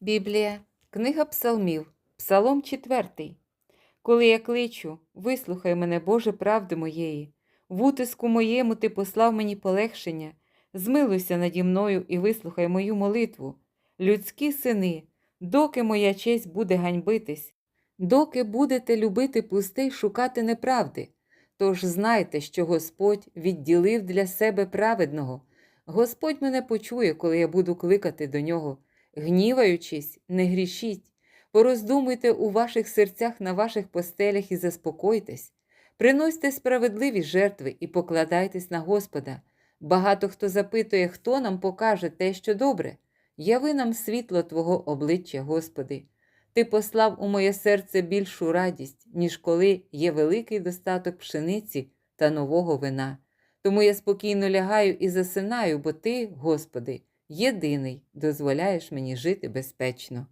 Біблія, книга Псалмів, Псалом 4. Коли я кличу, вислухай мене, Боже, правди моєї. В утиску моєму ти послав мені полегшення. Змилуйся наді мною і вислухай мою молитву. Людські сини, доки моя честь буде ганьбитись, доки будете любити пусте й шукати неправди. Тож знайте, що Господь відділив для себе праведного. Господь мене почує, коли я буду кликати до нього. Гніваючись, не грішіть, пороздумуйте у ваших серцях на ваших постелях і заспокойтесь, приносьте справедливі жертви і покладайтесь на Господа. Багато хто запитує, хто нам покаже те, що добре. Яви нам світло Твого обличчя, Господи. Ти послав у моє серце більшу радість, ніж коли є великий достаток пшениці та нового вина. Тому я спокійно лягаю і засинаю, бо Ти, Господи, єдиний дозволяєш мені жити безпечно.